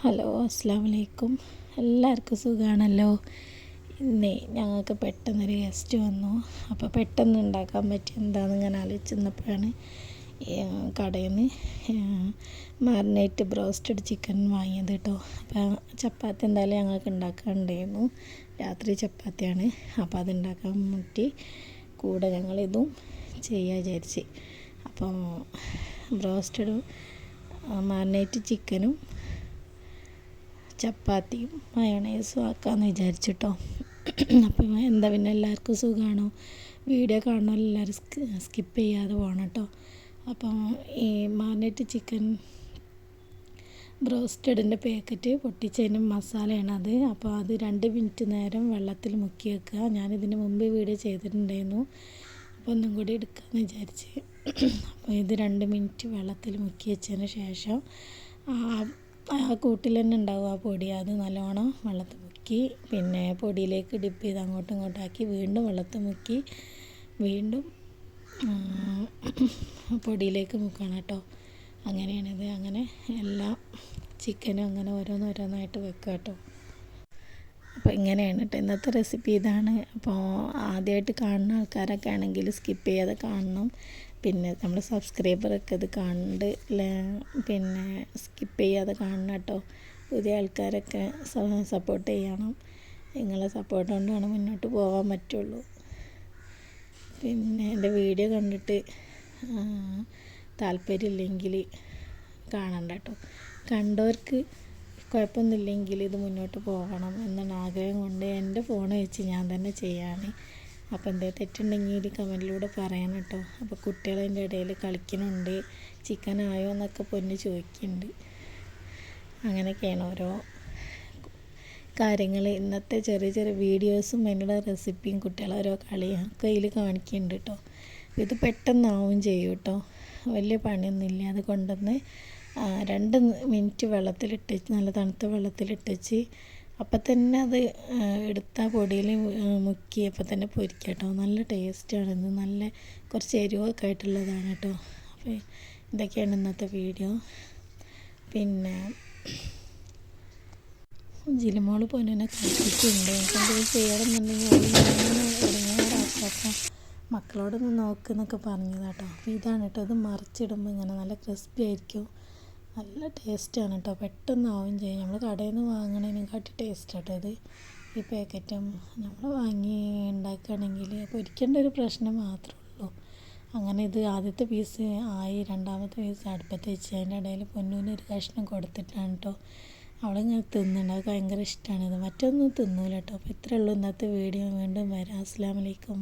Hello അസ്സാം വലൈക്കും എല്ലാവർക്കും സുഖമാണല്ലോ ഇന്നേ ഞങ്ങൾക്ക് പെട്ടെന്നൊരു ഗസ്റ്റ് വന്നു. അപ്പോൾ പെട്ടെന്ന് ഉണ്ടാക്കാൻ പറ്റിയ എന്താണെന്ന് ഞാൻ ആലോചിച്ചപ്പോഴാണ് കടയിൽ നിന്ന് മാറിനേറ്റ് ബ്രോസ്റ്റഡ് ചിക്കൻ വാങ്ങിയത് കേട്ടോ. അപ്പോൾ ചപ്പാത്തി എന്തായാലും ഞങ്ങൾക്ക് ഉണ്ടാക്കാനുണ്ടായിരുന്നു. രാത്രി ചപ്പാത്തിയാണ്. അപ്പോൾ അതുണ്ടാക്കാൻ മുട്ടി കൂടെ ഞങ്ങളിതും ചെയ്യാൻ വിചാരിച്ച്. അപ്പോൾ ബ്രോസ്റ്റഡും മാറിനേറ്റ് ചിക്കനും ചപ്പാത്തിയും മയോണൈസും ആക്കാമെന്ന് വിചാരിച്ചിട്ടോ. അപ്പം എന്താ പിന്നെ എല്ലാവർക്കും സുഖമാണോ വീഡിയോ കാണണോ എല്ലാവരും സ്കിപ്പ് ചെയ്യാതെ പോകണം കേട്ടോ അപ്പം ഈ മാർനെറ്റ് ചിക്കൻ ബ്രോസ്റ്റഡിന്റെ പാക്കറ്റ് പൊട്ടിച്ചതിന് മസാലയാണ് അത്. അപ്പോൾ അത് രണ്ട് മിനിറ്റ് നേരം വെള്ളത്തിൽ മുക്കി വെക്കുക. ഞാനിതിന് മുമ്പ് വീഡിയോ ചെയ്തിട്ടുണ്ടായിരുന്നു. അപ്പോൾ ഒന്നും കൂടി എടുക്കാമെന്ന് വിചാരിച്ച്. അപ്പോൾ ഇത് രണ്ട് മിനിറ്റ് വെള്ളത്തിൽ മുക്കി വെച്ചതിന് ശേഷം ആ കൂട്ടിൽ തന്നെ ഉണ്ടാവും ആ പൊടി. അത് നല്ലോണം വെള്ളത്തിൽ മുക്കി പിന്നെ പൊടിയിലേക്ക് ഡിപ്പ് ചെയ്ത് അങ്ങോട്ടും ഇങ്ങോട്ടും ആക്കി വീണ്ടും വെള്ളത്തിൽ മുക്കി വീണ്ടും പൊടിയിലേക്ക് മുക്കണം കേട്ടോ. അങ്ങനെയാണിത്. അങ്ങനെ എല്ലാം ചിക്കനും അങ്ങനെ ഓരോന്നോരോന്നായിട്ട് വെക്കുക കേട്ടോ. അപ്പോൾ ഇങ്ങനെയാണ് കേട്ടോ. ഇന്നത്തെ റെസിപ്പി ഇതാണ്. അപ്പോൾ ആദ്യമായിട്ട് കാണുന്ന ആൾക്കാരൊക്കെ ആണെങ്കിൽ സ്കിപ്പ് ചെയ്യാതെ കാണണം. പിന്നെ നമ്മൾ സബ്സ്ക്രൈബറൊക്കെ ഇത് കണ്ട് പിന്നെ സ്കിപ്പ് ചെയ്യാതെ കാണണം കേട്ടോ പുതിയ ആൾക്കാരൊക്കെ സപ്പോർട്ട് ചെയ്യണം. നിങ്ങളെ സപ്പോർട്ട് കൊണ്ടാണ് മുന്നോട്ട് പോകാൻ പറ്റുള്ളൂ. പിന്നെ എന്റെ വീഡിയോ കണ്ടിട്ട് താല്പര്യമില്ലെങ്കിൽ കാണണ്ട കേട്ടോ കണ്ടവർക്ക് കുഴപ്പമൊന്നുമില്ലെങ്കിൽ ഇത് മുന്നോട്ട് പോകണം എന്നാണ് ആഗ്രഹം കൊണ്ട് എന്റെ ഫോൺ വെച്ച് ഞാൻ തന്നെ ചെയ്യാണ് അപ്പോൾ എന്താ തെറ്റുണ്ടെങ്കിൽ കമന്റിലൂടെ പറയണം കേട്ടോ. അപ്പോൾ കുട്ടികൾ അതിന്റെ ഇടയിൽ കളിക്കുന്നുണ്ട്. ചിക്കൻ ആയോ എന്നൊക്കെ പൊന്ന് ചോദിക്കുന്നുണ്ട്. അങ്ങനെയൊക്കെയാണ് ഓരോ കാര്യങ്ങൾ. ഇന്നത്തെ ചെറിയ ചെറിയ വീഡിയോസും അതിനുള്ള റെസിപ്പിയും കുട്ടികളെ ഓരോ കളിയൊക്കെ അതിൽ കാണിക്കുന്നുണ്ട് കേട്ടോ. ഇത് പെട്ടെന്നാവും ചെയ്യും കേട്ടോ. വലിയ പണിയൊന്നുമില്ല. അത് കൊണ്ടുവന്ന് രണ്ട് മിനിറ്റ് വെള്ളത്തിലിട്ട് നല്ല തണുത്ത വെള്ളത്തിലിട്ടച്ച് അപ്പം തന്നെ അത് എടുത്ത പൊടിയിൽ മുക്കി അപ്പം തന്നെ പൊരിക്കുക കേട്ടോ. നല്ല ഇത് നല്ല കുറച്ച് എരിവൊക്കെ ആയിട്ടുള്ളതാണ് കേട്ടോ. അപ്പോൾ ഇതൊക്കെയാണ് ഇന്നത്തെ വീഡിയോ പിന്നെ ജിലിമോൾ പൊന്നിനെ കളിപ്പിച്ചിട്ടുണ്ട് എനിക്കെന്തെങ്കിലും ചെയ്യണമെന്നുണ്ടെങ്കിൽ ഇറങ്ങാറാക്കും അപ്പം മക്കളോടൊന്ന് നോക്കുന്നൊക്കെ പറഞ്ഞതാട്ടോ. അപ്പോൾ ഇതാണ് കേട്ടോ. ഇത് മറിച്ചിടുമ്പോൾ ഇങ്ങനെ നല്ല ക്രിസ്പി ആയിരിക്കും. നല്ല ടേസ്റ്റാണ് കേട്ടോ പെട്ടെന്ന് ആവുകയും ചെയ്യും. നമ്മൾ കടയിൽ നിന്ന് വാങ്ങണതിനെക്കാട്ടി ടേസ്റ്റ് കേട്ടോ ഇത്. ഈ പാക്കറ്റും നമ്മൾ വാങ്ങി ഉണ്ടാക്കുകയാണെങ്കിൽ പൊരിക്കേണ്ട ഒരു പ്രശ്നം മാത്രമേ ഉള്ളൂ. അങ്ങനെ ഇത് ആദ്യത്തെ പീസ് ആയി രണ്ടാമത്തെ പീസ് അടുപ്പത്ത് വെച്ച് അതിന്റെ ഇടയിൽ പൊന്നൂന് ഒരു കഷ്ണം കൊടുത്തിട്ടാണ് കേട്ടോ അവളിങ്ങനെ തിന്നുണ്ട് അത് ഭയങ്കര ഇഷ്ടമാണ് ഇത്. മറ്റൊന്നും തിന്നൂല കേട്ടോ അപ്പോൾ ഇത്രയേ ഉള്ളൂ ഇന്നത്തെ വീഡിയോ. വീണ്ടും വരാം. അസ്സാം വലൈക്കും